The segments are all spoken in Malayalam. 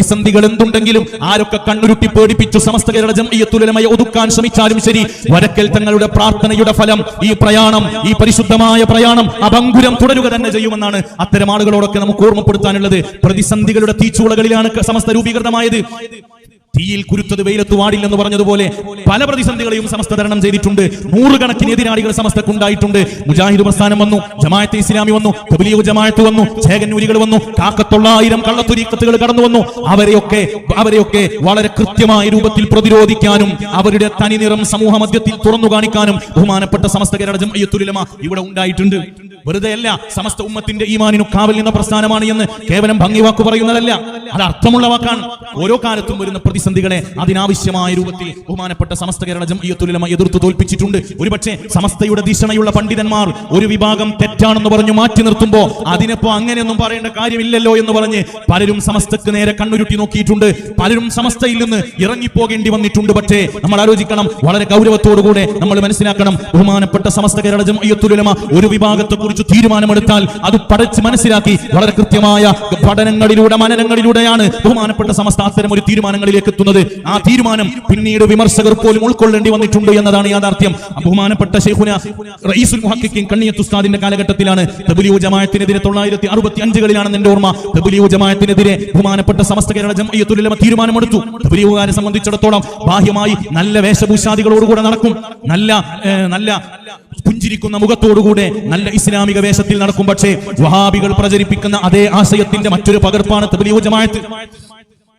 പ്രതിസന്ധികൾ എന്തുണ്ടെങ്കിലും ആരൊക്കെ കണ്ണുരുട്ടി പേടിപ്പിച്ചു സമസ്ത കേരള ജംഇയ്യത്തുലമയെ ഒതുക്കാൻ ശ്രമിച്ചാലും ശരി വരക്കൽ തങ്ങളുടെ പ്രാർത്ഥനയുടെ ഫലം ഈ പ്രയാണം ഈ പരിശുദ്ധമായ പ്രയാണം അപങ്കുരം തുടരുക തന്നെ ചെയ്യുമെന്നാണ് അത്തരം ആളുകളോടൊക്കെ നമുക്ക് ഓർമ്മപ്പെടുത്താനുള്ളത്. പ്രതിസന്ധികളുടെ തീച്ചുളകളിലാണ് സമസ്ത രൂപീകൃതമായത്. തീയിൽ കുരുത്തത് വെയിലത്ത് വാടില്ലെന്ന് പറഞ്ഞതുപോലെ പല പ്രതിസന്ധികളെയും സമസ്ത തരണം ചെയ്തിട്ടുണ്ട്. നൂറുകണക്കിന് എതിരാളികൾ സമസ്തക്കുണ്ടായിട്ടുണ്ട്. മുജാഹിദ് പ്രസ്ഥാനം വന്നു ജമാഅത്തെ ഇസ്ലാമി വന്നു തബ്ലീഗ് ജമാഅത്ത് വന്നു ചേകന്നൂരികൾ വന്നു കാക്കത്തൊള്ളായിരം കള്ളത്തുരീക്കത്തുകൾ കടന്നു വന്നു. അവരെയൊക്കെ അവരെയൊക്കെ വളരെ കൃത്യമായ രൂപത്തിൽ പ്രതിരോധിക്കാനും അവരുടെ തനിനിറം സമൂഹ മധ്യത്തിൽ തുറന്നു കാണിക്കാനും ബഹുമാനപ്പെട്ട സമസ്ത കേരള ജമയത്തുലമ ഇവിടെ ഉണ്ടായിട്ടുണ്ട്. വെറുതെ അല്ല സമസ്ത ഉമ്മത്തിന്റെ ഈമാനിനു കാവൽ നിന്ന പ്രസ്ഥാനമാണ് എന്ന് കേവലം ഭംഗി വാക്ക് പറയുന്നതല്ല. അത് അർത്ഥമുള്ള വാക്കാണ്. ഓരോ കാലത്തും വരുന്ന പ്രതിസന്ധികളെ അതിനാവശ്യമായ രൂപത്തിൽ ബഹുമാനപ്പെട്ട സമസ്ത കേരള ജംഇയ്യത്തുലമ എതിർത്ത് തോൽപ്പിച്ചിട്ടുണ്ട്. ഒരുപക്ഷെ സമസ്തയുടെ ദിശണയുള്ള പണ്ഡിതന്മാർ ഒരു വിഭാഗം തെറ്റാണെന്ന് പറഞ്ഞു മാറ്റി നിർത്തുമ്പോ അതിനിപ്പോ അങ്ങനെയൊന്നും പറയേണ്ട കാര്യമില്ലല്ലോ എന്ന് പറഞ്ഞ് പലരും സമസ്തക്ക് നേരെ കണ്ണുരുട്ടി നോക്കിയിട്ടുണ്ട്. പലരും സമസ്തയിൽ നിന്ന് ഇറങ്ങിപ്പോകേണ്ടി വന്നിട്ടുണ്ട്. പക്ഷേ നമ്മൾ ആലോചിക്കണം വളരെ ഗൗരവത്തോടുകൂടെ നമ്മൾ മനസ്സിലാക്കണം ബഹുമാനപ്പെട്ട സമസ്ത കേരള ജംഇയ്യത്തുലമ ഒരു വിഭാഗത്തെ കുറിച്ച് തീരുമാനമെടുത്താൽ അത് പഠിച്ച് മനസ്സിലാക്കി വളരെ കൃത്യമായ പഠനങ്ങളിലൂടെ മനനങ്ങളിലൂടെയാണ് ബഹുമാനപ്പെട്ട സമസ്ത അത്തരം ഒരു തീരുമാനങ്ങളിലേക്ക് എത്തുന്നത്. ആ തീരുമാനം പിന്നീട് വിമർശകർ പോലും ഉൾക്കൊള്ളേണ്ടി വന്നിട്ടുണ്ട് എന്നതാണ് യാഥാർത്ഥ്യം. ബഹുമാനപ്പെട്ട ഷെയ്ഖുന കണ്ണിയത്ത് ഉസ്താദിന്റെ കാലഘട്ടത്തിലാണ്. തബ്ലീഗ് ജമാഅത്തിനെതിരെ തൊള്ളായിരത്തി അറുപത്തി അഞ്ചുകളിലാണെന്ന് എന്റെ ഓർമ്മ തബ്ലീഗ് ജമാഅത്തിനെതിരെ ബഹുമാനപ്പെട്ട സമസ്ത കേരള ജമയത്തുലമ തീരുമാനമെടുത്തു. ഡബ്ല്യുകാരെ സംബന്ധിച്ചിടത്തോളം ബാഹ്യമായി നല്ല വേഷഭൂഷാദികളോടുകൂടെ നടക്കും. നല്ല നല്ല പുഞ്ചിരിക്കുന്ന മുഖത്തോടുകൂടെ നല്ല ഇസ്ലാമിക വേഷത്തിൽ നടക്കും. പക്ഷേ വഹാബികൾ പ്രചരിപ്പിക്കുന്ന അതേ ആശയത്തിന്റെ മറ്റൊരു പകർപ്പാണ് തബ്ലീഗ് ജമാഅത്ത്.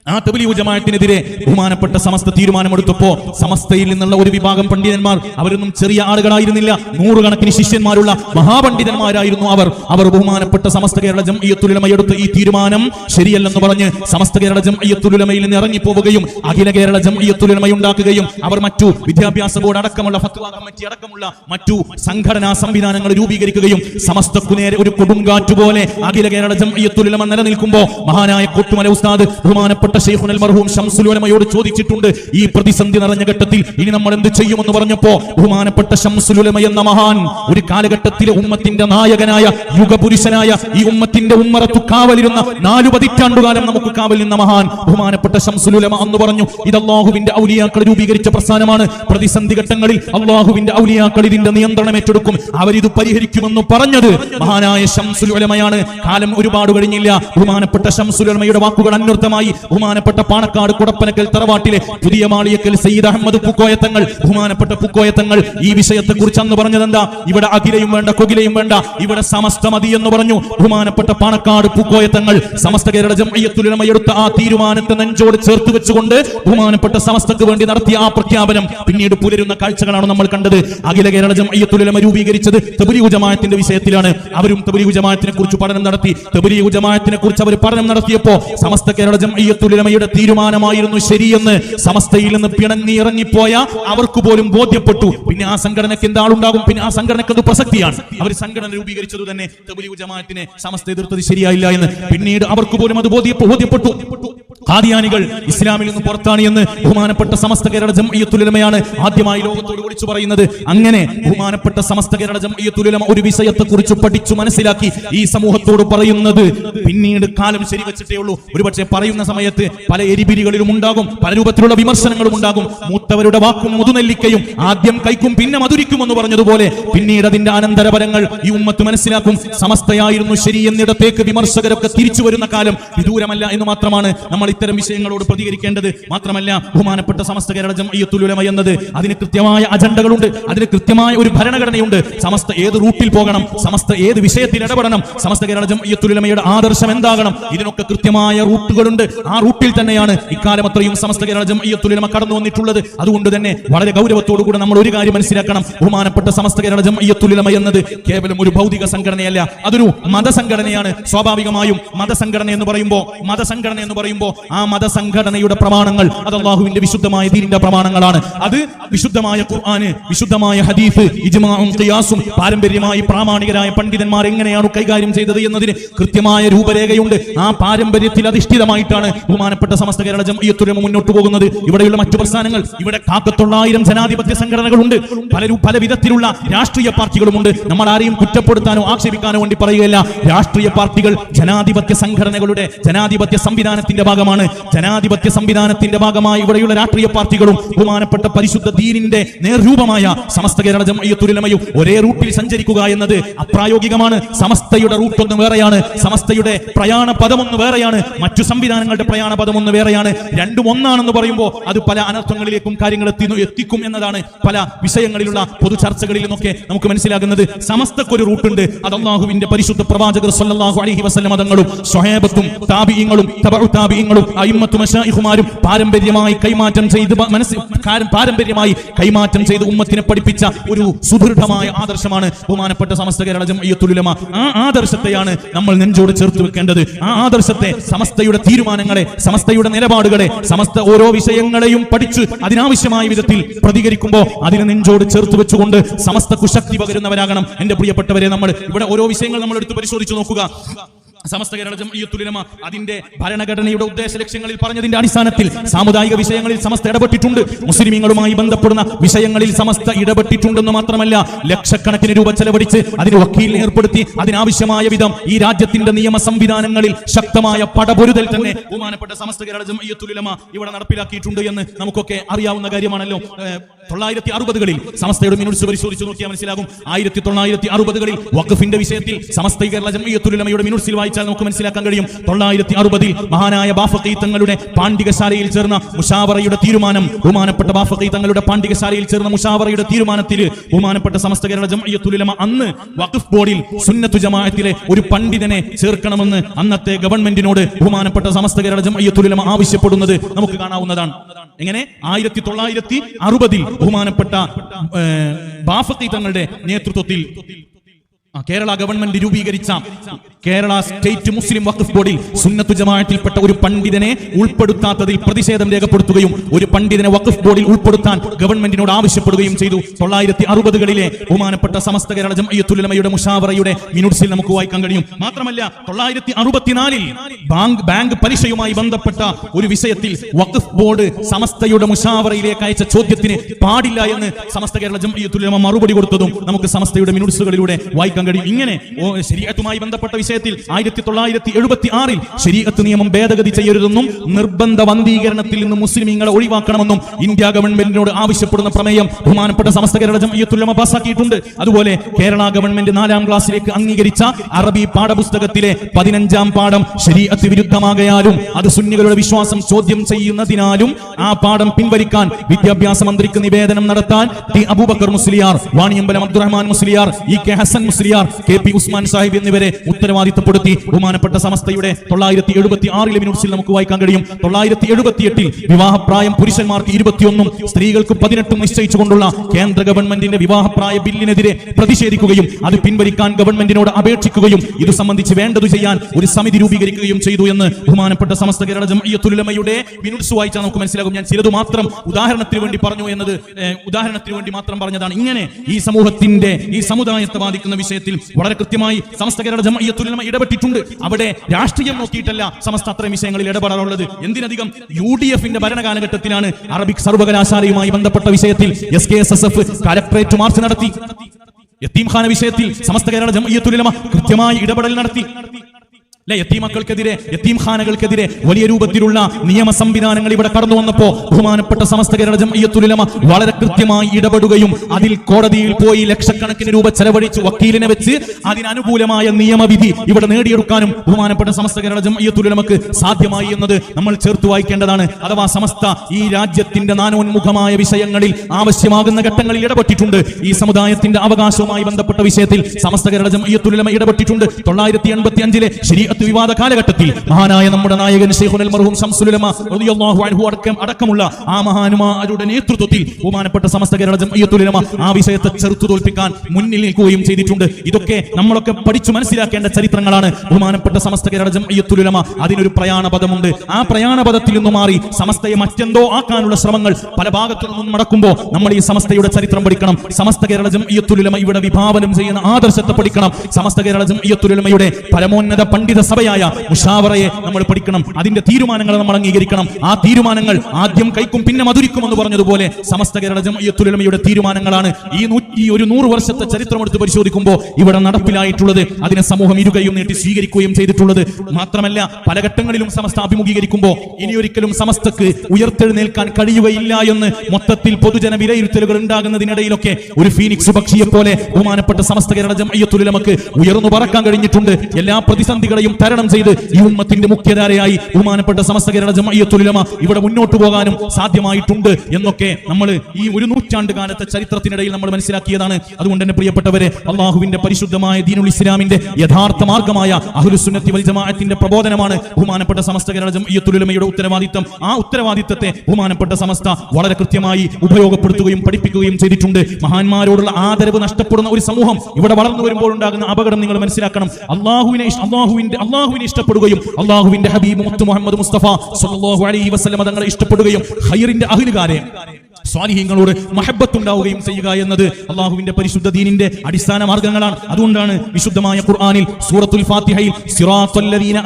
ആ തബ്ലീഗ് ജമാഅത്തിനെതിരെ ബഹുമാനപ്പെട്ട സമസ്ത തീരുമാനമെടുത്തപ്പോ സമസ്തയിൽ നിന്നുള്ള ഒരു വിഭാഗം പണ്ഡിതന്മാർ അവരൊന്നും ചെറിയ ആളുകളായിരുന്നില്ല. നൂറുകണക്കിന് ശിഷ്യന്മാരുള്ള മഹാപണ്ഡിതന്മാരായിരുന്നു അവർ. അവർ ബഹുമാനപ്പെട്ട സമസ്ത കേരള ജംഇയ്യത്തുലമ എടുത്ത ഈ തീരുമാനം ശരിയല്ലെന്ന് പറഞ്ഞ് സമസ്ത കേരള ജംഅയ്യത്തുലമയിൽ നിന്ന് ഇറങ്ങിപ്പോവുകയും അഖില കേരള ജംഇയ്യത്തുലമ ഉണ്ടാക്കുകയും അവർ മറ്റു വിദ്യാഭ്യാസ ബോർഡ് അടക്കമുള്ള ഫത്വ കമ്മിറ്റി അടക്കമുള്ള മറ്റു സംഘടനാ സംവിധാനങ്ങൾ രൂപീകരിക്കുകയും സമസ്തക്കു നേരെ ഒരു കൊടുങ്കാറ്റ് പോലെ അഖില കേരള ജംഅയ്യത്തുലമ നിലനിൽക്കുമ്പോ മഹാനായ കൊട്ടുമല ഉസ്താദ് ബഹുമാനപ്പെട്ട ഷെയ്ഖുൽ മർഹൂം ഷംസുലുലമയോട് ചോദിച്ചിട്ടുണ്ട് ഈ പ്രതിസന്ധി നിറഞ്ഞ ഘട്ടത്തിൽ ഇനി നമ്മൾ എന്ത് ചെയ്യുമെന്ന് പറഞ്ഞപ്പോ ബഹുമാനപ്പെട്ട ഷംസുലുലമ എന്ന മഹാൻ ഒരു കാലഘട്ടത്തിലെ ഉമ്മത്തിന്റെ നായകനായ യുഗപുരുഷനായ ഈ ഉമ്മത്തിന്റെ ഉമ്മറത്തു കാവലിരുന്ന നാലു പതിറ്റാണ്ടുകാലം നമുക്ക് കാവൽ നിന്ന മഹാൻ ബഹുമാനപ്പെട്ട ഷംസുലുലമ എന്ന് പറഞ്ഞു ഇത് അള്ളാഹുവിന്റെ ഔലിയാക്കൾ രൂപീകരിച്ച പ്രസ്ഥാനമാണ്. പ്രതിസന്ധി ഘട്ടങ്ങളിൽ അള്ളാഹുവിന്റെ ഔലിയാക്കൾ ഇതിന്റെ നിയന്ത്രണം ഏറ്റെടുക്കും. അവരിത് പരിഹരിക്കുമെന്ന് പറഞ്ഞത് മഹാനായ ഷംസുലുലമയാണ് കാലം ഒരുപാട് കഴിഞ്ഞില്ല. ബഹുമാനപ്പെട്ട ഷംസുലുലമയുടെ വാക്കുകൾ അന്വർത്ഥമായി. ബഹുമാനപ്പെട്ട പാണക്കാട് കുടപ്പനക്കൽ തറവാട്ടിലെ പുതിയ മാളിയക്കൽ സയ്യിദ് അഹമ്മദ് പുക്കോയത്തങ്ങൾ. ബഹുമാനപ്പെട്ട പുക്കോയത്തങ്ങൾ ഈ വിഷയത്തെ കുറിച്ച് അന്ന് പറഞ്ഞത് എന്താ ഇവിടെ അഖിലയും വേണ്ട കൊകിലയും വേണ്ട ഇവിടെ സമസ്ത മതി എന്ന് പറഞ്ഞു. ബഹുമാനപ്പെട്ട പാണക്കാട് പുക്കോയത്തങ്ങൾ സമസ്ത കേരള ജംഇയ്യത്തുലമ എടുത്ത ആ തീരുമാനത്തെ നെഞ്ചോട് ചേർത്ത് വെച്ചുകൊണ്ട് ബഹുമാനപ്പെട്ട സമസ്തക്ക് വേണ്ടി നടത്തിയ ആ പ്രഖ്യാപനം പിന്നീട് പുലരുന്ന കാഴ്ചകളാണ് നമ്മൾ കണ്ടത്. അഖില കേരള ജമയത്തുലമ രൂപീകരിച്ചത് തബ്ലീഗ് ജമാഅത്തിന്റെ വിഷയത്തിലാണ്. അവരും തബ്ലീഗ് ജമാഅത്തിനെ കുറിച്ച് പഠനം നടത്തി. തബ്ലീഗ് ജമാഅത്തിനെ കുറിച്ച് അവർ പഠനം നടത്തിയപ്പോ സമസ്ത കേരള ജംഇയ്യത്തുലമയുടെ തീരുമാനമായിരുന്നു ശരിയെന്ന്. സമസ്തയിൽ നിന്ന് പിണങ്ങി ഇറങ്ങിപ്പോയ അവർക്ക് പോലും ബോധ്യപ്പെട്ടു. പിന്നെ ആ സംഘടനയ്ക്ക് എന്താളുണ്ടാകും? പിന്നെ ആ സംഘടനയ്ക്ക് അത് പ്രസക്തിയാണ്. അവർ സംഘടന രൂപീകരിച്ചത് തന്നെ തബ്ലീഗ് ജമാഅത്തിനെ സമസ്ത എതിർത്തത് ശരിയായില്ല എന്ന്. പിന്നീട് അവർക്ക് പോലും അത് ബോധ്യപ്പെ- ബോധ്യപ്പെട്ടു. ഖാദിയാനികൾ ഇസ്ലാമിൽ നിന്ന് പുറത്താണ് എന്ന് ബഹുമാനപ്പെട്ട സമസ്ത കേരള ജംഇയ്യത്തുലമയാണ് ആദ്യമായി ലോകത്തോട് വിളിച്ചു പറയുന്നത്. അങ്ങനെ ബഹുമാനപ്പെട്ട സമസ്ത കേരള ജംഇയ്യത്തുലമ ഒരു വിഷയത്തെ കുറിച്ച് പഠിച്ചു മനസ്സിലാക്കി ഈ സമൂഹത്തോട് പറയുന്നത്. പിന്നീട് കാലം ശരി ശരിവെച്ചിട്ടേ ഉള്ളൂ. ഒരുപക്ഷെ പറയുന്ന സമയത്ത് പല എരിപിരികളിലും ഉണ്ടാകും പല രൂപത്തിലുള്ള വിമർശനങ്ങളും ഉണ്ടാകും. മൂത്തവരുടെ വാക്കും മുതുനെല്ലിക്കയും ആദ്യം കൈക്കും പിന്നെ മധുരിക്കും എന്ന് പറഞ്ഞതുപോലെ പിന്നീട് അതിന്റെ അനന്തരപരങ്ങൾ ഈ ഉമ്മത്ത് മനസ്സിലാക്കും. സമസ്തയായിരുന്നു ശരി എന്നിടത്തേക്ക് വിമർശകരൊക്കെ തിരിച്ചു വരുന്ന കാലം. വിദൂരമല്ല എന്ന് മാത്രമാണ് നമ്മൾ ഇത്തരം വിഷയങ്ങളോട് പ്രതികരിക്കേണ്ടത്. മാത്രമല്ല ബഹുമാനപ്പെട്ട സമസ്ത കേരള ജംഇയ്യത്തുലമ എന്നത് അതിന് കൃത്യമായ അജണ്ടകളുണ്ട് അതിന് കൃത്യമായ ഒരു ഭരണഘടനയുണ്ട്. സമസ്ത ഏത് റൂട്ടിൽ പോകണം സമസ്ത ഏത് വിഷയത്തിൽ ഇടപെടണം സമസ്ത കേരള ജംഇയ്യത്തുലമയുടെ ആദർശം എന്താകണം? ഇതിനൊക്കെ കൃത്യമായ റൂട്ടുകളുണ്ട്. ആ റൂട്ടിൽ തന്നെയാണ് ഇക്കാലം അത്രയും സമസ്ത കേരള ജംഇയ്യത്തുലമ കടന്നു വന്നിട്ടുള്ളത്. അതുകൊണ്ട് തന്നെ വളരെ ഗൗരവത്തോടു കൂടെ നമ്മൾ ഒരു കാര്യം മനസ്സിലാക്കണം. ബഹുമാനപ്പെട്ട സമസ്ത കേരള ജംഇയ്യത്തുലമ എന്നത് കേവലം ഒരു ഭൗതിക സംഘടനയല്ല അതൊരു മതസംഘടനയാണ്. സ്വാഭാവികമായും മതസംഘടന എന്ന് പറയുമ്പോൾ മതസംഘടന എന്ന് പറയുമ്പോൾ ആ മതസംഘടനയുടെ പ്രമാണങ്ങൾ അത് അള്ളാഹുവിന്റെ വിശുദ്ധമായ ദീനിന്റെ പ്രമാണങ്ങളാണ്. അത് വിശുദ്ധമായ ഖുർആന് വിശുദ്ധമായ ഹദീഫ് ഇജ്മാഉം ഖിയാസും പാരമ്പര്യമായി പ്രാമാണികരായ പണ്ഡിതന്മാർ എങ്ങനെയാണ് കൈകാര്യം ചെയ്തത് എന്നതിന് കൃത്യമായ രൂപരേഖയുണ്ട്. ആ പാരമ്പര്യത്തിൽ അധിഷ്ഠിതമായിട്ടാണ് ബഹുമാനപ്പെട്ട സമസ്ത കേരള ജംഇയ്യത്തുലമ മുന്നോട്ട് പോകുന്നത്. ഇവിടെയുള്ള മറ്റു പ്രസ്ഥാനങ്ങൾ ഇവിടെ കാക്കത്തൊള്ളായിരം ജനാധിപത്യ സംഘടനകളുണ്ട്. പലരും പല വിധത്തിലുള്ള രാഷ്ട്രീയ പാർട്ടികളുമുണ്ട്. നമ്മൾ ആരെയും കുറ്റപ്പെടുത്താനോ ആക്ഷേപിക്കാനോ വേണ്ടി പറയുകയല്ല. രാഷ്ട്രീയ പാർട്ടികൾ ജനാധിപത്യ സംഘടനകളുടെ ജനാധിപത്യ സംവിധാനത്തിന്റെ ഭാഗമാണ്. ജനാധിപത്യ സംവിധാനത്തിന്റെ ഭാഗമായി ഇവിടെയുള്ള രാഷ്ട്രീയ പാർട്ടികളും ബഹുമാനപ്പെട്ട പരിശുദ്ധ ദീനിന്റെ നേർരൂപമായ സമസ്ത കേരള ജമയത്തുലമയും ഒരേ റൂട്ടിൽ സഞ്ചരിക്കുക എന്നത് അപ്രായോഗികമാണ്. സമസ്തയുടെ റൂട്ട് ഒന്ന് വേറെയാണ്. സമസ്തയുടെ പ്രയാണ പദമൊന്ന് വേറെയാണ്. മറ്റു സംവിധാനങ്ങളുടെ പ്രയാണ പദമൊന്ന് വേറെയാണ്. രണ്ടും ഒന്നാണെന്ന് പറയുമ്പോൾ അത് പല അനർത്ഥങ്ങളിലേക്കും കാര്യങ്ങൾ എത്തി എത്തിക്കും എന്നതാണ് പല വിഷയങ്ങളിലുള്ള പൊതു ചർച്ചകളിൽ നിന്നൊക്കെ നമുക്ക് മനസ്സിലാകുന്നത്. സമസ്തക്കൊരു റൂട്ടുണ്ട്. അത് അള്ളാഹുവിന്റെ പരിശുദ്ധ പ്രവാചകർ സല്ലല്ലാഹു അലഹി വസല മതങ്ങളും സ്വഹേബത്തും താബിയങ്ങളും തബഉ താബിയങ്ങളും അയിമ്മത്തു മശായിഖുമാരും പാരമ്പര്യമായി കൈമാറ്റം ചെയ്ത് മനസ്സിൽ പാരമ്പര്യമായി കൈമാറ്റം ചെയ്ത് ഉമ്മത്തിനെ പഠിപ്പിച്ച ഒരു സുദൃഢമായ ആദർശമാണ് ബഹുമാനപ്പെട്ട സമസ്ത കേരള ജംഇയ്യത്തുൽ ഉലമ. ആ ആദർശത്തെയാണ് നമ്മൾ നെഞ്ചോട് ചേർത്ത് വെക്കേണ്ടത്. ആ ആദർശത്തെ സമസ്തയുടെ തീരുമാനങ്ങളെ സമസ്തയുടെ നിലപാടുകളെ സമസ്ത ഓരോ വിഷയങ്ങളെയും പഠിച്ച് അതിനാവശ്യമായ വിധത്തിൽ പ്രതികരിക്കുമ്പോൾ അതിനെ നെഞ്ചോട് ചേർത്ത് വെച്ചുകൊണ്ട് സമസ്ത ശക്തി പകരുന്നവരാകണം. എന്റെ പ്രിയപ്പെട്ടവരെ നമ്മൾ ഇവിടെ ഓരോ വിഷയങ്ങൾ നമ്മൾ എടുത്ത് പരിശോധിച്ച് നോക്കുക. സമസ്ത കേരള ജംഇയ്യത്തുലമ അതിന്റെ ഭരണഘടനയുടെ ഉദ്ദേശ ലക്ഷ്യങ്ങളിൽ പറഞ്ഞതിന്റെ അടിസ്ഥാനത്തിൽ സാമുദായിക വിഷയങ്ങളിൽ സമസ്ത ഇടപെട്ടിട്ടുണ്ട്. മുസ്ലിമീങ്ങളുമായി ബന്ധപ്പെടുന്ന വിഷയങ്ങളിൽ സമസ്ത ഇടപെട്ടിട്ടുണ്ടെന്ന് മാത്രമല്ല ലക്ഷക്കണക്കിന് രൂപ ചെലവഴിച്ച് അതിന് വക്കീൽ ഏർപ്പെടുത്തി അതിനാവശ്യമായ വിധം ഈ രാജ്യത്തിന്റെ നിയമ സംവിധാനങ്ങളിൽ ശക്തമായ പടപൊരുതൽ തന്നെ ബഹുമാനപ്പെട്ട സമസ്ത കേരള ജംഇയ്യത്തുലമ ഇവിടെ നടപ്പിലാക്കിയിട്ടുണ്ട് എന്ന് നമുക്കൊക്കെ അറിയാവുന്ന കാര്യമാണല്ലോ. തൊള്ളായിരത്തി അറുപതുകളിൽ സമസ്തയുടെ മിനുട്സ് പരിശോധിച്ച് നോക്കിയാൽ മനസ്സിലാകും. ആയിരത്തി തൊള്ളായിരത്തി അറുപതുകളിൽ വഖഫിന്റെ വിഷയത്തിൽ സമസ്ത കേരള ജംഇയ്യത്തുലമയുടെ മിനുട്സിൽ വായിച്ചാൽ നമുക്ക് മനസ്സിലാക്കാൻ കഴിയും. തൊള്ളായിരത്തി അറുപതിൽ മഹാനായ ബാഫഖി തങ്ങളുടെ പാണ്ഡികശാലയിൽ ചേർന്ന മുഷാവറയുടെ തീരുമാനം ബഹുമാനപ്പെട്ട ബാഫഖി തങ്ങളുടെ പാണ്ഡികശാലയിൽ ചേർന്ന മുഷാവറയുടെ തീരുമാനത്തിൽ ബഹുമാനപ്പെട്ട സമസ്ത കേരള ജമയത്തുലമ അന്ന് വഖഫ് ബോർഡിൽ സുന്നത്തു ജമാഅത്തിലെ ഒരു പണ്ഡിതനെ ചേർക്കണമെന്ന് അന്നത്തെ ഗവൺമെന്റിനോട് ബഹുമാനപ്പെട്ട സമസ്ത കേരള ജമയത്തുലമ ആവശ്യപ്പെടുന്നത് നമുക്ക് കാണാവുന്നതാണ്. എങ്ങനെ? ആയിരത്തി തൊള്ളായിരത്തി അറുപതിൽ ബഹുമാനപ്പെട്ട ബാഫക്കൈ തങ്ങളുടെ നേതൃത്വത്തിൽ കേരള ഗവൺമെന്റ് രൂപീകരിച്ച കേരള സ്റ്റേറ്റ് മുസ്ലിം വഖഫ് ബോർഡിൽ സുന്നത്തു ജമാഅത്തിൽപ്പെട്ട ഒരു പണ്ഡിതനെ ഉൾപ്പെടുത്താത്തതിൽ പ്രതിഷേധം രേഖപ്പെടുത്തുകയും ഒരു പണ്ഡിതനെ വഖഫ് ബോർഡിൽ ഉൾപ്പെടുത്താൻ ഗവൺമെന്റിനോട് ആവശ്യപ്പെടുകയും ചെയ്തു. തൊള്ളായിരത്തി അറുപതുകളിലെ ബഹുമാനപ്പെട്ട സമസ്ത കേരള ജംഇയ്യത്തുലമയുടെ മുഷാവറയുടെ മിനുട്സിൽ നമുക്ക് വായിക്കാൻ കഴിയും. മാത്രമല്ല തൊള്ളായിരത്തി അറുപത്തിനാലിൽ ബാങ്ക് ബാങ്ക് പലിശയുമായി ബന്ധപ്പെട്ട ഒരു വിഷയത്തിൽ വഖഫ് ബോർഡ് സമസ്തയുടെ മുഷാവറയിലേക്ക് അയച്ച ചോദ്യത്തിന് പാടില്ല എന്ന് സമസ്ത കേരള ജംഇയ്യത്തുലമ മറുപടി കൊടുത്തതും നമുക്ക് സമസ്തയുടെ മിനുട്സുകളിലൂടെ വായിക്കാൻ കഴിയും ഇങ്ങനെ ശരീരത്തുമായി ബന്ധപ്പെട്ട വിഷയത്തിൽ ആയിരത്തി തൊള്ളായിരത്തി എഴുപത്തി ആറിൽ ശരീരത്ത് നിയമം ഭേദഗതി ചെയ്യരുതെന്നും നിർബന്ധ വന്ധീകരണത്തിൽ നിന്ന് മുസ്ലിമീങ്ങളെ ഒഴിവാക്കണമെന്നും ഇന്ത്യ ഗവൺമെന്റിനോട് ആവശ്യപ്പെടുന്ന പ്രമേയം ബഹുമാനപ്പെട്ട സമസ്ത കേരള ജമയത്തുലമ പാസാക്കിയിട്ടുണ്ട്. അതുപോലെ കേരള ഗവൺമെന്റ് നാലാം ക്ലാസ്സിലേക്ക് അംഗീകരിച്ച അറബി പാഠപുസ്തകത്തിലെ പതിനഞ്ചാം പാഠം ശരീരത്ത് വിരുദ്ധമാകയാലും അത് സുന്നികളുടെ വിശ്വാസം ചോദ്യം ചെയ്യുന്നതിനാലും ആ പാഠം പിൻവലിക്കാൻ വിദ്യാഭ്യാസ മന്ത്രിക്ക് നിവേദനം നടത്താൻ T Abubakkar Musliyar Vaniyambalam Abdurahman Musliyar E K Hasan Musliyar K P Usman Sahib എന്നിവരെ ഉത്തരവാദിത്തപ്പെടുത്തി ബഹുമാനപ്പെട്ട സമസ്തയുടെ തൊള്ളായിരത്തി എഴുപത്തി ആറിലെ മിനിറ്റ്സിൽ നമുക്ക് വായിക്കാൻ കഴിയും. തൊള്ളായിരത്തി എഴുപത്തി എട്ടിൽ വിവാഹപ്രായം പുരുഷന്മാർക്ക് ഇരുപത്തിയൊന്നും സ്ത്രീകൾക്ക് പതിനെട്ടും നിശ്ചയിച്ചുകൊണ്ടുള്ള കേന്ദ്ര ഗവൺമെന്റിന്റെ വിവാഹപ്രായ ബില്ലിനെതിരെ പ്രതിഷേധിക്കുകയും അത് പിൻവലിക്കാൻ ഗവൺമെന്റിനോട് അപേക്ഷിക്കുകയും ഇത് സംബന്ധിച്ച് വേണ്ടത് ചെയ്യാൻ ഒരു സമിതി രൂപീകരിക്കുകയും ചെയ്തു എന്ന് ബഹുമാനപ്പെട്ട സമസ്ത കേരള ജമയത്തുലമയുടെ മിനുട്സ് വായിച്ചാൽ നമുക്ക് മനസ്സിലാകും. ഞാൻ ചിലത് മാത്രം ഉദാഹരണത്തിന് വേണ്ടി പറഞ്ഞു എന്നത് ഉദാഹരണത്തിന് വേണ്ടി മാത്രം പറഞ്ഞതാണ്. ഇങ്ങനെ ഈ സമൂഹത്തിന്റെ ഈ സമുദായത്തെ ബാധിക്കുന്ന വിഷയത്തിൽ വളരെ കൃത്യമായി സമസ്ത കേരള ജംഇയ്യത്തുലമ ഇടപെട്ടിട്ടുണ്ട്. അവിടെ രാഷ്ട്രീയം നോക്കിയിട്ടല്ല സമസ്ത അത്തരം വിഷയങ്ങളിൽ ഇടപെടാറുള്ളത്. എന്തിനധികം യു ഡി എഫിന്റെ ഭരണകാലഘട്ടത്തിലാണ് അറബിക് സർവകലാശാലയുമായി ബന്ധപ്പെട്ട വിഷയത്തിൽ S K S S F collectorate march നടത്തി. യത്തീംഖാന വിഷയത്തിൽ സമസ്ത കേരള ജമയത്തുലമ കൃത്യമായി ഇടപെടൽ നടത്തി. അല്ലെ യത്തീമക്കൾക്കെതിരെ യത്തീംഖാനകൾക്കെതിരെ വലിയ രൂപത്തിലുള്ള നിയമ സംവിധാനങ്ങൾ ഇവിടെ കടന്നു വന്നപ്പോ ബഹുമാനപ്പെട്ട സമസ്ത കേരള വളരെ കൃത്യമായി ഇടപെടുകയും അതിൽ കോടതിയിൽ പോയി ലക്ഷക്കണക്കിന് രൂപ ചെലവഴിച്ച് വക്കീലിനെ വെച്ച് അതിനനുകൂലമായ നിയമവിധി ഇവിടെ നേടിയെടുക്കാനും ബഹുമാനപ്പെട്ട സമസ്ത കേരള അയ്യത്തുലമക്ക് സാധ്യമായി എന്നത് നമ്മൾ ചേർത്ത് വായിക്കേണ്ടതാണ്. അഥവാ സമസ്ത ഈ രാജ്യത്തിന്റെ നാനോന്മുഖമായ വിഷയങ്ങളിൽ ആവശ്യമാകുന്ന ഘട്ടങ്ങളിൽ ഇടപെട്ടിട്ടുണ്ട്. ഈ സമുദായത്തിന്റെ അവകാശവുമായി ബന്ധപ്പെട്ട വിഷയത്തിൽ സമസ്ത കേരള അയ്യത്തുലമ ഇടപെട്ടിട്ടുണ്ട്. തൊള്ളായിരത്തി എൺപത്തി അഞ്ചിലെ വിവാദ കാലഘട്ടത്തിൽ മഹാനായ നമ്മുടെ നായകൻ മർഹൂം റളിയല്ലാഹു അൻഹു അടക്കം അടക്കമുള്ള ആ മഹാനുമാരുടെ നേതൃത്വത്തിൽ ബഹുമാനപ്പെട്ട സമസ്ത കേരള ആ വിഷയത്തെ ചെറുത്തു തോൽപ്പിക്കാൻ മുന്നിൽ നിൽക്കുകയും ചെയ്തിട്ടുണ്ട്. ഇതൊക്കെ നമ്മളൊക്കെ പഠിച്ചു മനസ്സിലാക്കേണ്ട ചരിത്രങ്ങളാണ് ബഹുമാനപ്പെട്ട സമസ്ത കേരള ജംഇയ്യത്തുലമ അതിനൊരു പ്രയാണ പദമുണ്ട് ആ പ്രയാണ പദത്തിൽ നിന്ന് മാറി സമസ്തയെ മറ്റെന്തോ ആക്കാനുള്ള ശ്രമങ്ങൾ പല ഭാഗത്തു നിന്നും നടക്കുമ്പോൾ നമ്മൾ ഈ സമസ്തയുടെ ചരിത്രം പഠിക്കണം. സമസ്ത കേരള ഇവിടെ വിഭാവനം ചെയ്യുന്ന ആദർശത്തെ പഠിക്കണം. സമസ്ത കേരള ജംഇയ്യത്തുലമയുടെ പരമോന്നത പണ്ഡിത സഭയായ മുഷാവറയെ നമ്മൾ പഠിക്കണം. അതിന്റെ തീരുമാനങ്ങൾ നമ്മൾ അംഗീകരിക്കണം. ആ തീരുമാനങ്ങൾ ആദ്യം കൈക്കും പിന്നെ മധുരിക്കും എന്ന് പറഞ്ഞതുപോലെ സമസ്ത കേരള ജമയത്തുലമയുടെ തീരുമാനങ്ങളാണ്. ഈ നൂറ്റി ഒരു നൂറ് വർഷത്തെ ചരിത്രം എടുത്ത് പരിശോധിക്കുമ്പോൾ ഇവിടെ നടപ്പിലായിട്ടുള്ളത് അതിനെ സമൂഹം ഇരുകയും നീട്ടി സ്വീകരിക്കുകയും ചെയ്തിട്ടുള്ളത്. മാത്രമല്ല പല ഘട്ടങ്ങളിലും സമസ്ത അഭിമുഖീകരിക്കുമ്പോൾ ഇനിയൊരിക്കലും സമസ്തക്ക് ഉയർത്തെഴുന്നേൽക്കാൻ കഴിയുകയില്ല എന്ന് മൊത്തത്തിൽ പൊതുജന വിലയിരുത്തലുകൾ ഉണ്ടാകുന്നതിനിടയിലൊക്കെ ഒരു ഫീനിക്സ് പക്ഷിയെ പോലെ ബഹുമാനപ്പെട്ട സമസ്ത കേരള ജമയത്തുലമക്ക് ഉയർന്നു പറക്കാൻ കഴിഞ്ഞിട്ടുണ്ട്. എല്ലാ പ്രതിസന്ധികളെയും തരണം ചെയ്ത് ഈ ഉമ്മത്തിന്റെ മുഖ്യധാരയായി ബഹുമാനപ്പെട്ട സമസ്ത കേരള ജമയ്യത്തുലമ ഇവിടെ മുന്നോട്ട് പോകാനും സാധ്യമായിട്ടുണ്ട് എന്നൊക്കെ നമ്മൾ ഈ ഒരു നൂറ്റാണ്ട് കാലത്തെ ചരിത്രത്തിനിടയിൽ നമ്മൾ മനസ്സിലാക്കിയതാണ്. അതുകൊണ്ട് തന്നെ പ്രിയപ്പെട്ടവരെ അള്ളാഹുവിന്റെ പരിശുദ്ധമായ ദീനുൽ ഇസ്ലാമിന്റെ യഥാർത്ഥ മാർഗമായ അഹുലുസുന്നത്തി വൽ ജമാഅത്തിന്റെ പ്രബോധനമാണ് ബഹുമാനപ്പെട്ട സമസ്ത കേരള ജമയ്യത്തുലമയുടെ ഉത്തരവാദിത്തം. ആ ഉത്തരവാദിത്തത്തെ ബഹുമാനപ്പെട്ട സമസ്ത വളരെ കൃത്യമായി ഉപയോഗപ്പെടുത്തുകയും പഠിപ്പിക്കുകയും ചെയ്തിട്ടുണ്ട്. മഹാന്മാരോടുള്ള ആദരവ് നഷ്ടപ്പെടുന്ന ഒരു സമൂഹം ഇവിടെ വളർന്നു വരുമ്പോൾ ഉണ്ടാകുന്ന അപകടം നിങ്ങൾ മനസ്സിലാക്കണം. അള്ളാഹുവിനെ അള്ളാഹുവിന്റെ അള്ളാഹുവിനെ ഇഷ്ടപ്പെടുകയും അള്ളാഹുവിന്റെ ഹബീബ് മുത്തു മുഹമ്മദ് മുസ്തഫ സല്ലല്ലാഹു അലൈഹി വസല്ലം തങ്ങളെ ഇഷ്ടപ്പെടുകയും ഹൈറിന്റെ അഹ്ലുകാരെ സ്വാലിഹീങ്ങളോട് മഹബത്തുണ്ടാവുകയും ചെയ്യുക എന്നത് അള്ളാഹുവിന്റെ പരിശുദ്ധ ദീനിന്റെ അടിസ്ഥാന മാർഗങ്ങളാണ്. അതുകൊണ്ടാണ് വിശുദ്ധമായ ഖുർആനിൽ സൂറത്തുൽ ഫാത്തിഹയിൽ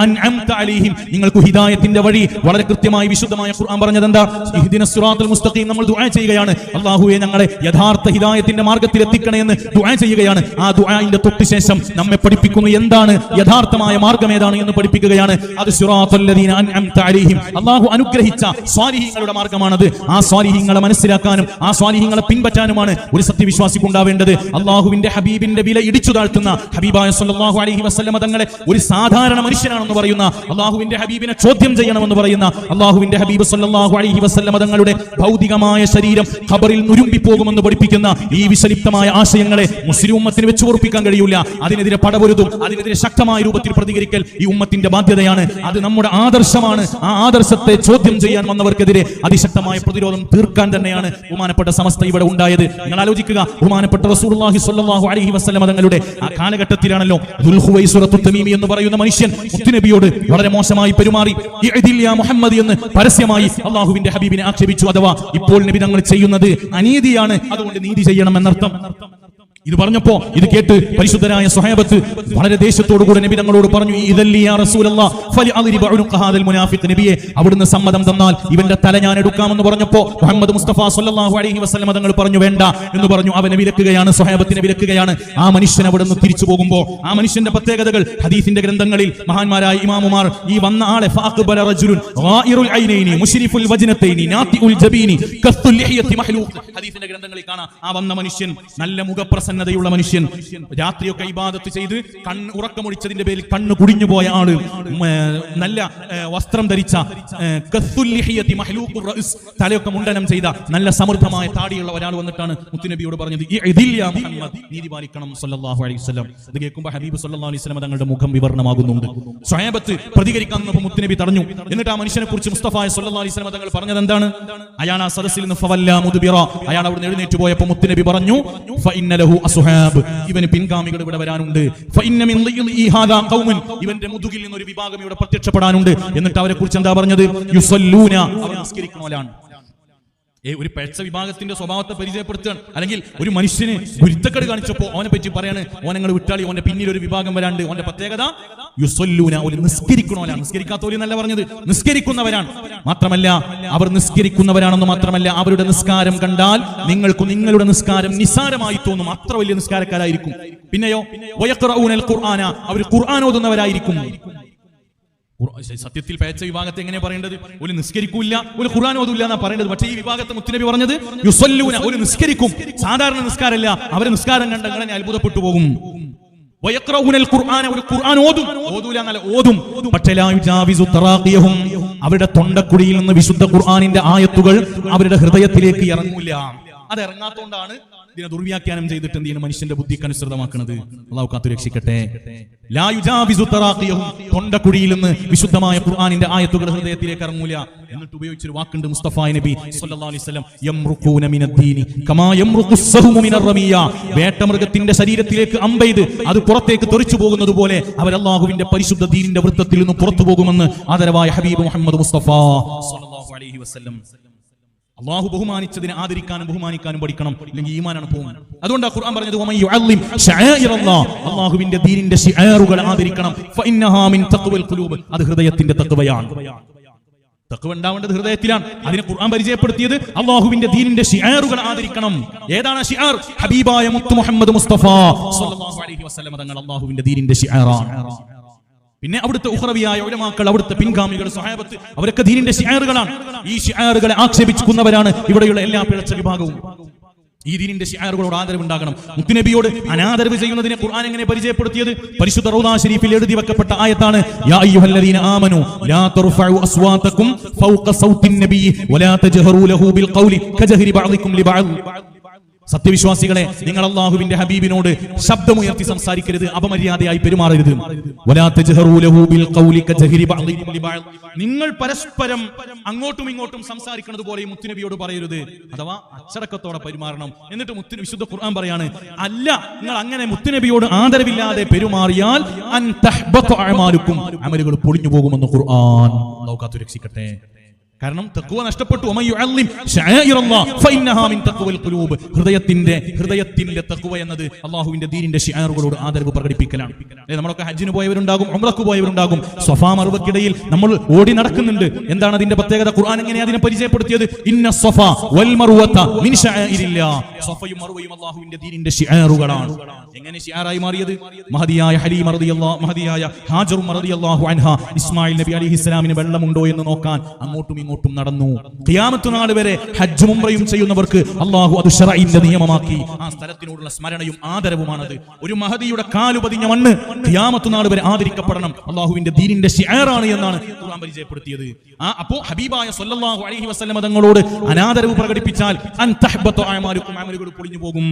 അൻഅംത അലൈഹിം. നിങ്ങൾക്ക് ഹിദായത്തിന്റെ വഴി വളരെ കൃത്യമായി വിശുദ്ധമായ ഖുർആൻ പറഞ്ഞത് എന്താ ഇഹ്ദിന മുസ്തഖീം നമ്മൾ ദുആ ചെയ്യുകയാണ്. അള്ളാഹുവെ ഞങ്ങളെ യഥാർത്ഥ ഹിദായത്തിന്റെ മാർഗത്തിൽ എത്തിക്കണേ എന്ന് ദുആ ചെയ്യുകയാണ്. ആ ദുആഇന്റെ തൊട്ട് ശേഷം നമ്മെ പഠിപ്പിക്കുന്നു എന്താണ്? യഥാർത്ഥമായ മാർഗം ഏതാണ് എന്ന് പഠിപ്പിക്കുകയാണ്. അത് ലദീന അൻഅംത അലൈഹിം. അള്ളാഹു അനുഗ്രഹിച്ച സ്വാലിഹീങ്ങളുടെ മാർഗമാണത്. ആ സ്വാലിഹീങ്ങളെ മനസ്സിലാക്കാനും ആ സ്വാലിഹ്യങ്ങളെ പിൻപറ്റാനുമാണ് ഒരു സത്യവിശ്വാസിക്ക് ഉണ്ടാവേണ്ടത് അള്ളാഹുവിന്റെ ഹബീബിന്റെ വില ഇടിച്ചു താഴ്ത്തുന്ന ഹബീബായ സല്ലല്ലാഹു അലഹി വസല്ലമ തങ്ങളെ ഒരു സാധാരണ മനുഷ്യനാണെന്ന് പറയുന്ന അള്ളാഹുവിന്റെ ഹബീബിനെ ചോദ്യം ചെയ്യണമെന്ന് പറയുന്ന അള്ളാഹുവിന്റെ ഹബീബ് സല്ലല്ലാഹു അലഹി വസല്ലമ തങ്ങളുടെ ഭൗതികമായ ശരീരം ഖബറിൽ നുരുമ്പിപ്പോകുമെന്ന് പഠിപ്പിക്കുന്ന ഈ വിശലിപ്തമായ ആശയങ്ങളെ മുസ്ലിം ഉമ്മത്തിന് വെച്ച് ഉറപ്പിക്കാൻ കഴിയില്ല അതിനെതിരെ പടപൊരുതും അതിനെതിരെ ശക്തമായ രൂപത്തിൽ പ്രതികരിക്കൽ ഈ ഉമ്മത്തിന്റെ ബാധ്യതയാണ്. അത് നമ്മുടെ ആദർശമാണ്. ആ ആദർശത്തെ ചോദ്യം ചെയ്യാൻ വന്നവർക്കെതിരെ അതിശക്തമായ പ്രതിരോധം തീർക്കാൻ തന്നെയാണ് ബഹുമാനപ്പെട്ട സമസ്ത ഇവിടെ ഉണ്ടായത്. നിങ്ങൾ ആലോചിക്കുക ബഹുമാനപ്പെട്ട റസൂലുള്ളാഹി സ്വല്ലല്ലാഹു അലൈഹി വസല്ലം തങ്ങളുടെ ആ കാലഘട്ടത്തിലാണല്ലോ ദുൽഹുവൈസുറത്തു തമീമി എന്ന് പറയുന്ന മനുഷ്യൻ മുത്തുനബിയോട് വളരെ മോശമായി പെരുമാറി. യാ മുഹമ്മദ് എന്ന് പരസ്യമായി അള്ളാഹുവിന്റെ ഹബീബിനെ ആക്ഷേപിച്ചു അഥവാ ഇപ്പോൾ നബി തങ്ങൾ ചെയ്യുന്നത് അനീതിയാണ് അതുകൊണ്ട് നീതി ചെയ്യണം എന്നർത്ഥം. ഇത് പറഞ്ഞപ്പോ ഇത് കേട്ട് പരിശുദ്ധരായ സ്വഹേബത്ത് വളരെ ദേശത്തോടുകൂടെ നബി തങ്ങളോട് പറഞ്ഞു നബിയെ അവിടുന്ന് സമ്മതം തന്നാൽ ഇവന്റെ തല ഞാൻ എടുക്കാമെന്ന് പറഞ്ഞപ്പോ മുഹമ്മദ് മുസ്തഫ സല്ലല്ലാഹു അലൈഹി വസല്ലം തങ്ങൾ പറഞ്ഞു വേണ്ട എന്ന് പറഞ്ഞു. അവനെ വിലക്കുകയാണ് സ്വഹേബത്തിനെ വിലക്കുകയാണ്. ആ മനുഷ്യൻ അവിടുന്ന് തിരിച്ചു പോകുമ്പോ ആ മനുഷ്യന്റെ പ്രത്യേകതകൾ ഹദീസിന്റെ ഗ്രന്ഥങ്ങളിൽ മഹാന്മാരായ ഇമാമുമാർ ഈ വന്ന ആളെ ഗ്രന്ഥങ്ങളിൽ കാണാം ആ വന്ന മനുഷ്യൻ നല്ല മുഖപ്രസന്നതയുള്ള മനുഷ്യൻ രാത്രിയൊക്കെ ഇബാദത്ത് ചെയ്ത് കണ്ണ് ഉറക്കമൊഴിച്ചതിന്റെ പേരിൽ കണ്ണ് കുടിഞ്ഞു പോയ ആൾ നല്ല വസ്ത്രം ധരിച്ച തലയൊക്കെ മുണ്ടനം ചെയ്ത നല്ല സമൃദ്ധമായ താടിയുള്ള ഒരാൾ വന്നിട്ടാണ് മുത്തുനബിയോട് പറഞ്ഞത് "ഈ ഇദിൽ മുഹമ്മദ്. നീതി പാലിക്കണം അലൈഹി വസല്ലം. ഇത് കേൾക്കുമ്പോൾ ഹബീബ് സല്ലല്ലാഹു അലൈഹി വസല്ലം തങ്ങളുടെ മുഖം വിവരണമാകുന്നുണ്ട് സ്വയബത്ത് പ്രതികരിക്കാൻ മുത്തുനബി തടഞ്ഞു. എന്നിട്ട് ആ മനുഷ്യനെ കുറിച്ച് മുസ്തഫായ സല്ലല്ലാഹു അലൈഹി വസല്ലം തങ്ങൾ പറഞ്ഞത് എന്താണ്? അയാൾ ആ സദസ്സിൽ നിന്ന് അയാൾ അവിടെ എഴുന്നേറ്റ് പോയപ്പോൾ മുത്തുനബി പറഞ്ഞു അസ്ഹാബ് ഇവന് പിൻഗാമികൾ ഇവിടെ വരാനുണ്ട്. ഇവന്റെ മുതുകിൽ ഒരു വിഭാഗം ഇവിടെ പ്രത്യക്ഷപ്പെടാനുണ്ട്. എന്നിട്ട് അവരെ കുറിച്ച് എന്താ പറഞ്ഞത്? യുസല്ലൂന. അവർ നിസ്കരിക്കുന്നവരാണ് ഒരു പെഴ്ച വിഭാഗത്തിന്റെ സ്വഭാവത്തെ പരിചയപ്പെടുത്തുകയാണ്. അല്ലെങ്കിൽ ഒരു മനുഷ്യന് ഗുരുത്തക്കട് കാണിച്ചപ്പോ അവനെ പറ്റി പറയാണ് ഓനങ്ങൾ വിട്ടാളി ഓന്റെ പിന്നിൽ ഒരു വിഭാഗം വരാണ്ട് ഓന്റെ പ്രത്യേകത നിസ്കരിക്കണോലാണ് നിസ്കരിക്കാത്തോലി പറഞ്ഞത് നിസ്കരിക്കുന്നവരാണ്. മാത്രമല്ല അവർ നിസ്കരിക്കുന്നവരാണെന്ന് മാത്രമല്ല അവരുടെ നിസ്കാരം കണ്ടാൽ നിങ്ങൾക്ക് നിങ്ങളുടെ നിസ്കാരം നിസ്സാരമായി തോന്നും. അത്ര വലിയ നിസ്കാരക്കാരായിരിക്കും. പിന്നെയോ ഖുർആന അവർ ഖുർആൻ ഓതുന്നവരായിരിക്കും. സത്യത്തിൽ പേച്ച വിഭാഗത്തെ എങ്ങനെ പറയേണ്ടത്? ഒരു നിസ്കരിക്കൂല ഒരു ഖുർആൻ ഓതൂല്ല എന്നാ പറയേണ്ടത്. പക്ഷേ ഈ വിഭാഗത്തെ മുത്തുനബി പറഞ്ഞത് യുസല്ലൂന ഒരു നിസ്കരിക്കും. സാധാരണ നിസ്കാരമല്ല അവരെ നിസ്കാരം കണ്ട അങ്ങനെ അത്ഭുതപ്പെട്ടു പോകും. അവരുടെ തൊണ്ടക്കുടിയിൽ നിന്ന് വിശുദ്ധ ഖുർആാനിന്റെ ആയത്തുകൾ അവരുടെ ഹൃദയത്തിലേക്ക് ഇറങ്ങൂല. അത് ഇറങ്ങാത്തോണ്ടാണ് ഇതിനെ ദുർവ്യാഖ്യാനം ചെയ്തിട്ട് എന്ത് ചെയ്യുന്നു മനുഷ്യന്റെ ബുദ്ധിക്ക് അനുസൃതമാക്കുന്നത് അള്ളാഹു കാത്തു രക്ഷിക്കട്ടെ. തൊണ്ടക്കുഴിയിൽ നിന്ന് വിശുദ്ധമായ ഖുർആാനിന്റെ ആയത്തുകൾ ഹൃദയത്തിലേക്ക് ഇറങ്ങൂല. എന്നിട്ട് ഉപയോഗിച്ചൊരു വാക്കുണ്ട് മുസ്തഫ നബി വേട്ടമൃഗത്തിന്റെ ശരീരത്തിലേക്ക് അമ്പെയ്ത് അത് പുറത്തേക്ക് തെറിച്ചു പോകുന്നത് പോലെ അവർ അള്ളാഹുവിന്റെ പരിശുദ്ധ ദീനിന്റെ വൃത്തത്തിൽ നിന്ന് പുറത്തു പോകുമെന്ന് ആദരവായ ഹബീബ് മുഹമ്മദ് മുസ്തഫ അലൈഹി വസല്ലം അള്ളാഹു ബഹുമാനിച്ചതിനെ ആദരിക്കാനും ബഹുമാനിക്കാനും പഠിക്കണം. അല്ലെങ്കിൽ ഈമാനാണ് പോകും അതുകൊണ്ട് ഖുർആൻ പറഞ്ഞത് "വമൻ യുഅല്ലിം ശആയിറല്ലാഹ്" അള്ളാഹുവിന്റെ ദീനിന്റെ ശിആറുകൾ ആദരിക്കണം. ഫഇന്നഹാ മിൻ അത് ഹൃദയത്തിന്റെ തഖ്വയാണ്. തക്കവ ഉണ്ടാവേണ്ടത് ഹൃദയത്തിലാണ്. അതിനെ ഖുർആൻ പരിചയപ്പെടുത്തിയത് അള്ളാഹുവിന്റെ ദീനിന്റെ ഷിയാറുകൾ ആദരിക്കണം. ഏതാണ് ഷിയാർ ഹബീബായ മുത്തു മുഹമ്മദ് മുസ്തഫ. സല്ലല്ലാഹു അലൈഹി വസല്ലം തങ്ങൾ അള്ളാഹുവിന്റെ ദീനിന്റെ ഷിയാറാണ് പിന്നെ അവിടുത്തെ ഉഹ്റവിയായ ഉലമാക്കൾ അവിടുത്തെ പിൻഗാമികൾ സഹാബത്ത് അവരൊക്കെ ദീനിന്റെ ഷിയാറുകളാണ് ഈ ഷിയാറുകളെ ആക്ഷേപിക്കുന്നവരാണ് ഇവിടെയുള്ള എല്ലാ പിഴച്ച വിഭാഗവും. ഈ ദീനിന്റെ ഷിയാറുകളോട് ആദരവുണ്ടാകണം. മുത്തുനബിയോട് അനാദരവ് ചെയ്യുന്നതിനെ ഖുർആൻ എങ്ങനെ പരിചയപ്പെടുത്തിയത്? പരിശുദ്ധ റൗദാ ഷരീഫിൽ എഴുതി വെക്കപ്പെട്ട ആയത്താണ് യാ അയ്യുഹല്ലദീന ആമനു ലാ തർഫഉ അസ്വാതകും ഫൗഖ സൗത്തിൻ നബി വലാ തജ്ഹറൂ ലഹു ബിൽ ഖൗലി കജഹരി ബഅദികും ലിബഅദ്. സത്യവിശ്വാസികളെ നിങ്ങൾ അള്ളാഹുവിന്റെ ഹബീബിനോട് ശബ്ദമുയർത്തി സംസാരിക്കരുത് അപമര്യാദയായി പെരുമാറരുത്. നിങ്ങൾ പരസ്പരം അങ്ങോട്ടും ഇങ്ങോട്ടും സംസാരിക്കുന്നത് പോലെ മുത്തുനബിയോട് പറയരുത്. അഥവാ അച്ചടക്കത്തോടെ പെരുമാറണം. എന്നിട്ട് മുത്തു വിശുദ്ധ ഖുർആൻ പറയാണ് അല്ല നിങ്ങൾ അങ്ങനെ മുത്തുനബിയോട് ആദരവില്ലാതെ പെരുമാറിയാൽ അമലുകൾ പൊളിഞ്ഞു പോകുമെന്ന് ഖുർആൻ. നോക്കാത്തു രക്ഷിക്കട്ടെ കാരണം തക്കുവ നഷ്ടപ്പെട്ടു. ഹൃദയത്തിന്റെ ഹൃദയത്തിന്റെ തക്കുവ എന്നത് അള്ളാഹുവിന്റെ ദീനിന്റെ ഷിയാറുകളോട് ആദരവ് പ്രകടിപ്പിക്കലാണ്. നമ്മളൊക്കെ ഹജ്ജിന് പോയവരുണ്ടാകും ഉംറക്ക് പോയവരുണ്ടാകും. സ്വഫാ മറുവക്കിടയിൽ നമ്മൾ ഓടി നടക്കുന്നുണ്ട്. എന്താണ് അതിന്റെ പ്രത്യേകത? ഖുർആൻ എങ്ങനെ അതിനെ പരിചയപ്പെടുത്തിയത്? ഇന്ന സ്വഫ വൽ മിൻ അള്ളാഹുവിന്റെ ദീനിന്റെ ഷിആറുകളാണ് എങ്ങനെ ഷിയാറായി മാറിയത്? മഹദിയായ ഹലീം മഹദിയായ ഹാജറും അൻഹ. ഇസ്മായിൽ നബി അലിഹിസ്ലാമിന് വെള്ളമുണ്ടോ എന്ന് നോക്കാൻ അങ്ങോട്ടും ഇങ്ങോട്ടും നടന്നു. ഖിയാമത്ത് നാൾ വരെ ഹജ്ജ് ഉംറയും ചെയ്യുന്നവർക്ക് അള്ളാഹു അത് ഷറയിന്റെ നിയമമാക്കി. ആ സ്ഥലത്തിനോടുള്ള സ്മരണയും ആദരവുമാണത്. ഒരു മഹദിയുടെ കാലുപതിഞ്ഞ മണ്ണ് ഖിയാമത്ത് നാൾ വരെ ആദരിക്കപ്പെടണം. അള്ളാഹുവിന്റെ ദീനിന്റെ ഷിയറാണ് എന്നാണ് ഖുർആൻ പരിചയപ്പെടുത്തിയത്. ആ അപ്പോ ഹബീബായ സല്ലല്ലാഹു അലൈഹി വസല്ലം തങ്ങളോട് അനാദരവ് പ്രകടിപ്പിച്ചാൽ അൻ പൊളിഞ്ഞു പോകും.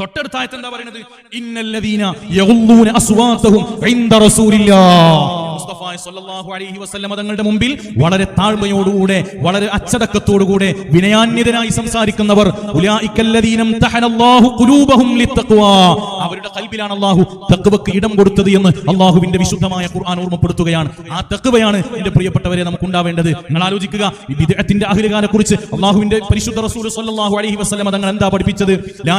തൊട്ടടുത്ത ആയത്ത് എന്താ പറയുന്നത്? ഇന്നല്ലദീന യഗുല്ലൂന അസ്വാതഹും ഇൻദ റസൂലില്ലാഹ്. മുസ്തഫ സല്ലല്ലാഹു അലൈഹി വസല്ലമ തങ്ങളുടെ മുമ്പിൽ വളരെ താഴ്മയോടുകൂടെ വളരെ അച്ചടക്കത്തോടുകൂടെ വിനയാന്യതനായി സംസാരിക്കുന്നവർ ഖുലൂബഹും അവരുടെ കൽബിലാണ് അല്ലാഹു തഖ്വക്ക് ഇടം കൊടുത്തത് എന്ന് അല്ലാഹുവിന്റെ വിശുദ്ധമായ ഖുർആൻ ഓർമ്മപ്പെടുത്തുകയാണ്. ആ തഖ്വയാണ് എന്റെ പ്രിയപ്പെട്ടവരെ നമുക്ക് ഉണ്ടാവേണ്ടത് നിങ്ങൾ ആലോചിക്കുക ഈ ബിദ്അത്തിന്റെ അഹ്ലുകാരെ കുറിച്ച് അല്ലാഹുവിന്റെ പരിശുദ്ധ റസൂൽ സല്ലല്ലാഹു അലൈഹി വസല്ലമ തങ്ങൾ എന്താ പഠിപ്പിച്ചത്? ലാ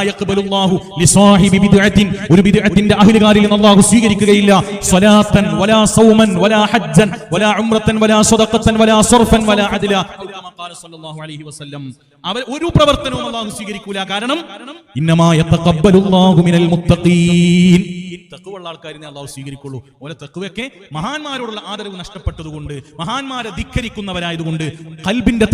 ലിസാഹിബി ബിദ്അത്തിൻ. ഒരു ബിദ്അത്തിന്റെ അഹ്ലുകാരിൽ നിന്ന് അല്ലാഹു സ്വീകരിക്കുകയില്ല. സ്വലാത്തൻ വലാ സൗമൻ വലാ ولا വലാ ولا വലാ ولا വലാ ولا വലാ قال صلى الله عليه وسلم അവർ ഒരു പ്രവർത്തനവും അള്ളാഹു സ്വീകരിക്കൂല. കാരണം ഇന്നമാ യതഖബ്ബലുല്ലാഹു മിനൽ മുത്തഖീൻ. തഖവുള്ള ആൾക്കാരിനെ അള്ളാഹു സ്വീകരിക്കുള്ളൂ. ഓലെ തഖ്വയൊക്കെ മഹാന്മാരോടുള്ള ആദരവ് നഷ്ടപ്പെട്ടതുകൊണ്ട് മഹാന്മാരെ ധിക്കരിക്കുന്നവരായതുകൊണ്ട് കൽബിന്റെ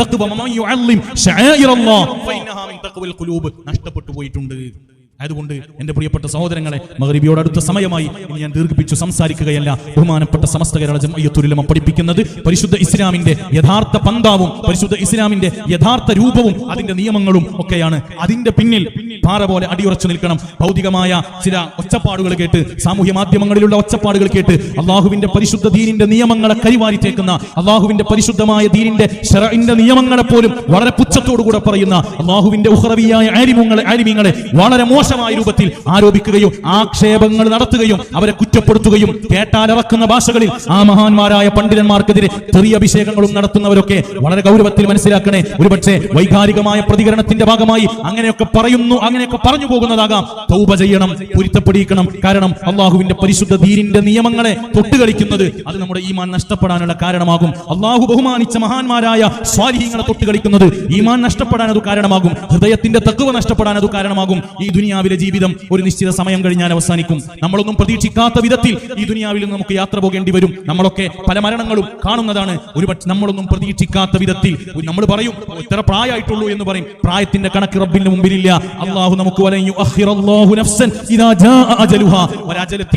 ഖുലൂബ്. നഷ്ടപ്പെട്ടു പോയിട്ടുണ്ട്. അതുകൊണ്ട് എന്റെ പ്രിയപ്പെട്ട സഹോദരങ്ങളെ മഹരീബിയോട് അടുത്ത സമയമായി ഞാൻ ദീർഘിപ്പിച്ചു സംസാരിക്കുകയല്ല. ബഹുമാനപ്പെട്ട സമസ്ത കേരള ജമയ്യത്തുലമ പഠിപ്പിക്കുന്നത് പരിശുദ്ധ ഇസ്ലാമിന്റെ യഥാർത്ഥ പന്താവും പരിശുദ്ധ ഇസ്ലാമിന്റെ യഥാർത്ഥ രൂപവും അതിന്റെ നിയമങ്ങളും ഒക്കെയാണ്. അതിന്റെ പിന്നിൽ പാറ പോലെ അടിയുറച്ചു നിൽക്കണം. ഭൗതികമായ ചില ഒച്ചപ്പാടുകൾ കേട്ട് സാമൂഹ്യ മാധ്യമങ്ങളിലുള്ള ഒച്ചപ്പാടുകൾ കേട്ട് അള്ളാഹുവിന്റെ പരിശുദ്ധ ദീനിന്റെ നിയമങ്ങളെ കരിവാരിത്തേക്കുന്ന അള്ളാഹുവിന്റെ പരിശുദ്ധമായ ദീനിന്റെ ഷറഇന്റെ നിയമങ്ങളെ പോലും വളരെ പുച്ഛത്തോടുകൂടെ പറയുന്ന അള്ളാഹുവിന്റെ ഉഹറവിയായ ആരിമുങ്ങളെ ആരിമീങ്ങളെ വളരെ മോശമായ രൂപത്തിൽ ആരോപിക്കുകയും ആക്ഷേപങ്ങൾ നടത്തുകയും അവരെ കുറ്റപ്പെടുത്തുകയും കേട്ടാലിറക്കുന്ന ഭാഷകളിൽ ആ മഹാന്മാരായ പണ്ഡിതന്മാർക്കെതിരെ ചെറിയ അഭിഷേകങ്ങളും നടത്തുന്നവരൊക്കെ വളരെ ഗൗരവത്തിൽ മനസ്സിലാക്കണേ. ഒരുപക്ഷെ വൈകാരികമായ പ്രതികരണത്തിന്റെ ഭാഗമായി അങ്ങനെയൊക്കെ പറയുന്നു അങ്ങനെയൊക്കെ പറഞ്ഞു പോകുന്നതാകാം. തൗപ ചെയ്യണം പൊരുത്തപ്പെടിക്കണം. കാരണം അള്ളാഹുവിന്റെ പരിശുദ്ധ ധീരിന്റെ നിയമങ്ങളെ തൊട്ടുകളിക്കുന്നത് അത് നമ്മുടെ ഈമാൻ നഷ്ടപ്പെടാനുള്ള കാരണമാകും. അള്ളാഹു ബഹുമാനിച്ച മഹാന്മാരായ സ്വാധീനങ്ങളെ തൊട്ടുകളിക്കുന്നത് ഈമാൻ നഷ്ടപ്പെടാൻ അത് കാരണമാകും. ഹൃദയത്തിന്റെ തക്കുവ നഷ്ടപ്പെടാൻ അത് കാരണമാകും. ഈ ദുനിയാവിലെ ജീവിതം ഒരു നിശ്ചിത സമയം കഴിഞ്ഞാൽ അവസാനിക്കും. നമ്മളൊന്നും പ്രതീക്ഷിക്കാത്ത വിധത്തിൽ ഈ ദുനിയാവിൽ നിന്ന് നമുക്ക് യാത്ര പോകേണ്ടി വരും. നമ്മളൊക്കെ പല മരണങ്ങളും കാണുന്നതാണ്. ഒരുപക്ഷെ നമ്മളൊന്നും പ്രതീക്ഷിക്കാത്ത വിധത്തിൽ നമ്മൾ പറയും ഇത്ര പ്രായമായിട്ടുള്ളൂ എന്ന് പറയും. പ്രായത്തിന്റെ കണക്ക് റബ്ബിന്റെ മുമ്പിലില്ല. അള്ളാഹു നമുക്ക്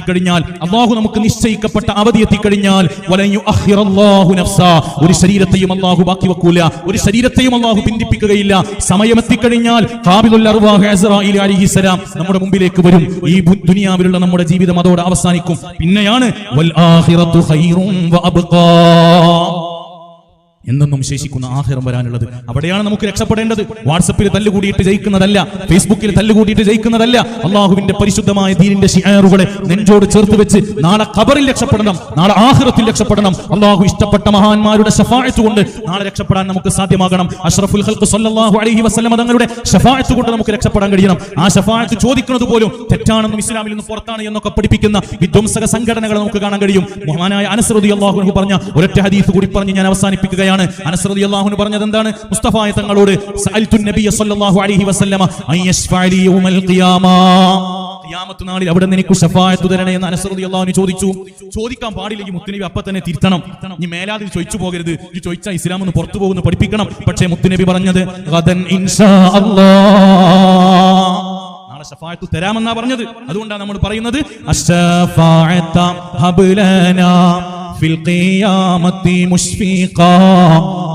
കഴിഞ്ഞാൽ അള്ളാഹു നമുക്ക് നിശ്ചയിക്കപ്പെട്ട അവധി എത്തിക്കഴിഞ്ഞാൽ ഒരു ശരീരത്തെയും അള്ളാഹു ബാക്കി വെക്കൂല. ഒരു ശരീരത്തെയും അള്ളാഹു പിന്തിപ്പിക്കുകയില്ല. സമയം എത്തിക്കഴിഞ്ഞാൽ അലൈഹിസ്സലാം നമ്മുടെ മുമ്പിലേക്ക് വരും. ഈ ദുനിയാവിലുള്ള നമ്മുടെ ജീവിതം അതോടെ അവസാനിക്കും. പിന്നെയാണ് വൽ ആഖിറത്തു ഖൈറും വ അബ്ഖാ. എന്നെന്നും ശേഷിക്കുന്ന ആഹാരം വരാനുള്ളത്. അവിടെയാണ് നമുക്ക് രക്ഷപ്പെടേണ്ടത്. വാട്സപ്പിൽ തല്ലുകൂടിയിട്ട് ജയിക്കുന്നതല്ല. ഫേസ്ബുക്കിൽ തല്ലുകൂടിയിട്ട് ജയിക്കുന്നതല്ല. അള്ളാഹുവിന്റെ പരിശുദ്ധമായ ദീനിന്റെ ഷിയാറുകളെ നെഞ്ചോട് ചേർത്ത് വെച്ച് നാളെ ഖബറിൽ രക്ഷപ്പെടണം. നാളെ ആഹ്റത്തിൽ രക്ഷപ്പെടണം. അള്ളാഹു ഇഷ്ടപ്പെട്ട മഹാന്മാരുടെ ഷഫായത്ത് കൊണ്ട് നാളെ രക്ഷപ്പെടാൻ നമുക്ക് സാധ്യമാകണം. അഷ്റഫുൽ ഹൽക്ക് സല്ലല്ലാഹു അലൈഹി വസ്ലം തങ്ങളുടെ ഷഫായത്ത് കൊണ്ട് നമുക്ക് രക്ഷപ്പെടാൻ കഴിയണം. ആ ഷഫായത്ത് ചോദിക്കുന്നത് പോലും തെറ്റാണെന്നും ഇസ്ലാമിൽ നിന്ന് പുറത്താണ് എന്നൊക്കെ പഠിപ്പിക്കുന്ന വിധ്വംസക സംഘടനകളെ നമുക്ക് കാണാൻ കഴിയും. മഹാനായ അനസ്രതി അള്ളാഹു പറഞ്ഞ ഒരൊറ്റ ഹദീസ് കൂടി പറഞ്ഞ് ഞാൻ അവസാനിപ്പിക്കുകയാണ്. ചോദിക്കുകയാണ് അനസ് അള്ളാഹുന് പറഞ്ഞത് എന്താണ്? മുസ്തഫായ തങ്ങളോട് അലൈഹി വസല്ലമ ഖിയാമത്ത് നാളിൽ അവിടെ നിനക്ക് ഷഫായത്ത് തരണേ എന്ന് അനസ് റളിയല്ലാഹു ചോദിച്ചു. ചോദിക്കാൻ പാടില്ല ഈ മുത്തുനബി അപ്പൊ തന്നെ തിരുത്തണം. നീ മേലാതിൽ ചോദിച്ചു പോകരുത്. ഈ ചോദിച്ചാൽ ഇസ്ലാം ഒന്ന് പുറത്തു പോകുന്നു പഠിപ്പിക്കണം. പക്ഷേ മുത്തുനബി പറഞ്ഞത് നാളെ ഷഫായത്ത് തരാമെന്നാ പറഞ്ഞത്. അതുകൊണ്ടാണ് നമ്മൾ പറയുന്നത് ഹബ്ലനാ ഫിൽ ഖിയാമത്തി മുശ്ഫീഖാ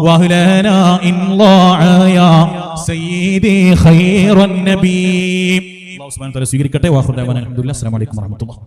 വഹ്ലനാ ഇൻ ളാഅ സയ്യിദി ഖൈറൻ നബി. അല്ലാഹു സുബ്ഹാനഹു വ തആല സ്വീകരിക്കട്ടെ. വാഹുദാന അൽഹംദുലില്ലാഹി അസ്സലാമു അലൈക്കും വറഹ്മത്തുള്ളാഹി